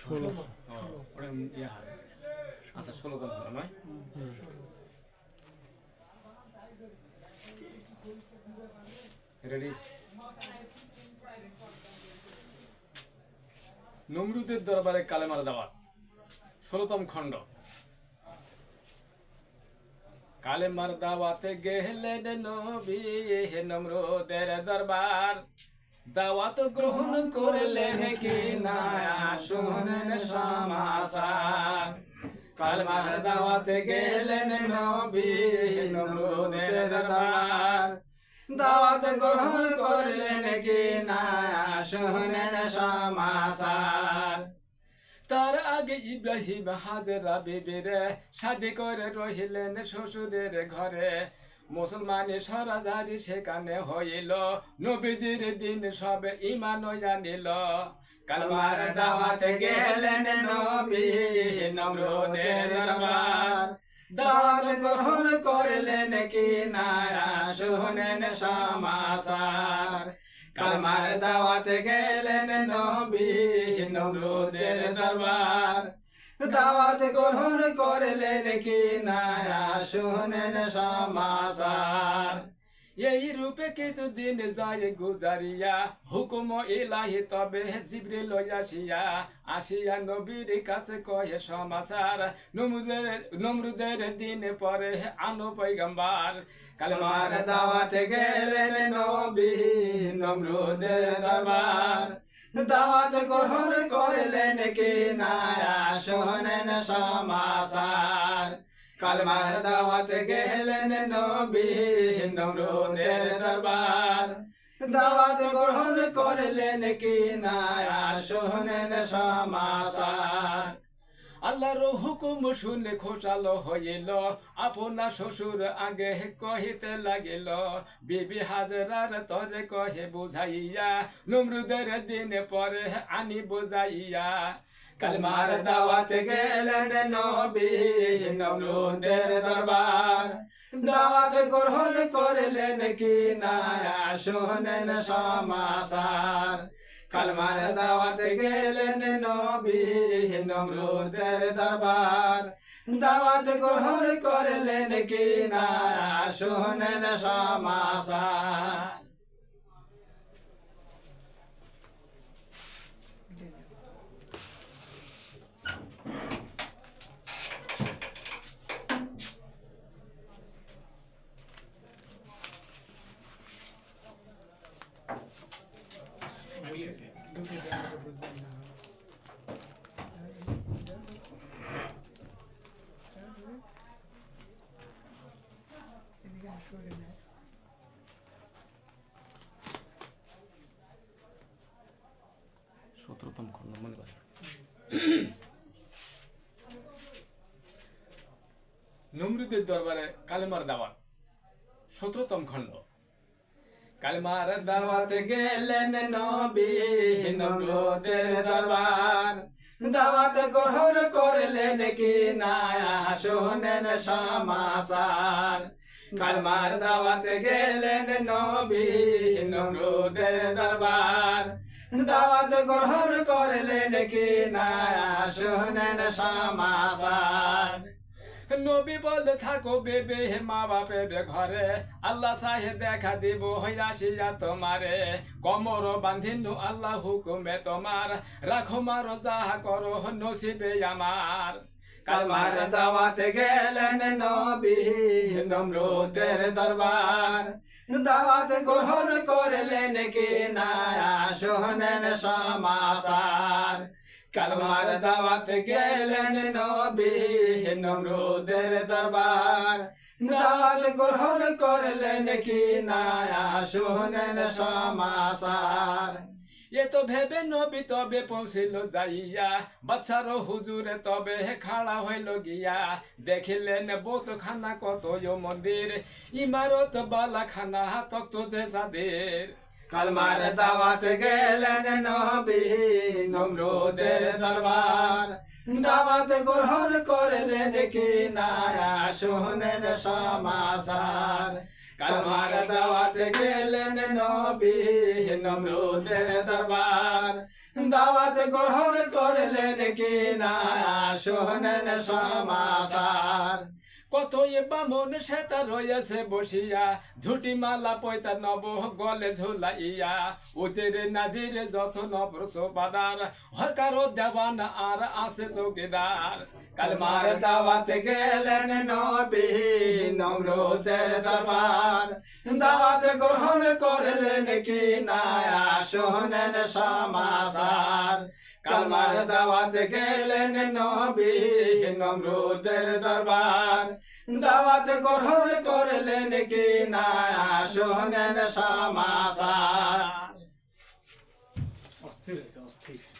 ষোলো। ও, ওটা ইয়ে আচ্ছা ষোলোতম খণ্ড নয়? রেডি নমরুদের দরবারে কালেমার দাওয়াত ষোলতম খণ্ড। কালেমার দাওয়াতে গেলেন নবী হে নমরুদের দরবার। দাওয়াত গ্রহণ করলেন কি না শুনেন সমাচার। কালেমার দাওয়াতে গেলেন নবী দাওয়াত গ্রহণ করলেন কি না শুনেন সমাচার। তার আগে ইব্রাহিম হাজরা বিবিরে শাদি করে রহিলেন শ্বশুরের ঘরে। মুসলমানের সরাজারি সেখানে হইল। নবীজির দিন সব ইমান আনিল কালমার দাওয়াতে গেলেন নবী, নমরুদের দরবার। দাওয়াত গ্রহণ করলেন কি না, শুনেন সমাচার। কালমার দাওয়াতে গেলেন নবী, নমরুদের দরবার। দাওয়াত গ্রহণ করলেন কি না শুনেন সমাচার। এই রূপে কিছুদিন যায় গুজারিয়া হুকুম ইলাহি তবে জিবরে লইয়াছিয়া আসিয়া নবীর কাছে কহে সমাচার নমরুদের নমরুদের দিন পরে আনো পৈগম্বার কালমার দাওয়াতে গেলেন নবী নমরুদের দরবার। দাওয়াত গ্রহণ করলেন কি না শোনেন সমাচার। কালমার দাওয়াত গেলেন নবী নমরুদের দরবার। দাওয়াত গ্রহণ করলেন কি না শোনেন সমাচার। আল্লাহর হুকুম শুনে খোসালো হইল। আপনা শ্বশুর আগে কহিতে লাগিল, বিবি হাজরার তরে কহে বুঝাইয়া, নমরুদের দিন পরে আনি বুঝাইয়া কালমার দাওয়াত গেলেন নবী নমরুদের দরবার। দাওয়াত গ্রহণ করলেন কি না শোনেন সমাচার। কালমার দাওয়াত গেলেন নবী নমরুদের দরবার। দাওয়াত গ্রহণ করলেন কি না শোনেন সমাচার। সতেরোতম খণ্ড মনে করে নমরুদের দরবারে কালেমার দাওয়াত। সতেরোতম খণ্ড। কালেমার দাওয়াত গেলেন নবী নমরুদের দরবার। দাওয়াত গ্রহণ করলেন কি না, শোনেন সমাচার। কালমার দাওয়াত গেলেন নবী নমরুদের দরবার। দাওয়াত গ্রহণ করলেন কি না শোনেন সমাচার। নবী বল থাকো বেবে হে মা বাপের ঘরে। আল্লাহ সাহে দেখা দিব হইয়াসিয়া তোমারে। কমর বান্ধিনু আল্লাহ হুকুমে তোমার। রাখো মারো যাহা করো নসিবে আমার। কালমার দাওয়াত গেলেন নবী নমরুদের দরবার। দাওয়াত গ্রহণ করলেন কি না শোনেন সমাচার। কালমার দাওয়াত গেলেন নবী নমরুদের দরবার। দাওয়াত গ্রহণ করলেন কি না শোনেন সমাচার। এ তো ভেবে নবী তবে পৌঁছিল যাইয়া। বাচ্চার হুজুরে তবে খাড়া হইল গিয়া। দেখিলেন বোত খানা কত মন্দির, ইমারত বালা খানা তক্ত যে যাদের। কালমার দাওয়াত গেলেন নবী নমরুদের দরবার। দাওয়াত গ্রহণ করলেন কি না, শোনেন সমাচার। কালমার দাওয়াত গেলেন নবী নমরুদের দরবার। দাওয়াত গ্রহণ করলেন কিনা শোনেন সমাচার। এ বামন সেতা রয়েছে বসিয়া ঝুটি মালা পয়তা নব গলে ঝুলাইয়া। উজেরে নাজিরে যত নবর সোপাদার হরকার দেবান আর আছে চৌকিদার। কালমার দাওয়াত গেলেন নবী নমরুদের দরবার। দাওয়াত গ্রহণ করলেন কি না শোনেন সমাচার। কালমার দাওয়াত গেলেন নবী নমরুদের দরবার। দাওয়াত গ্রহণ করলেন কি না শোনেন সমাচার। অস্থির হয়েছে, অস্থির।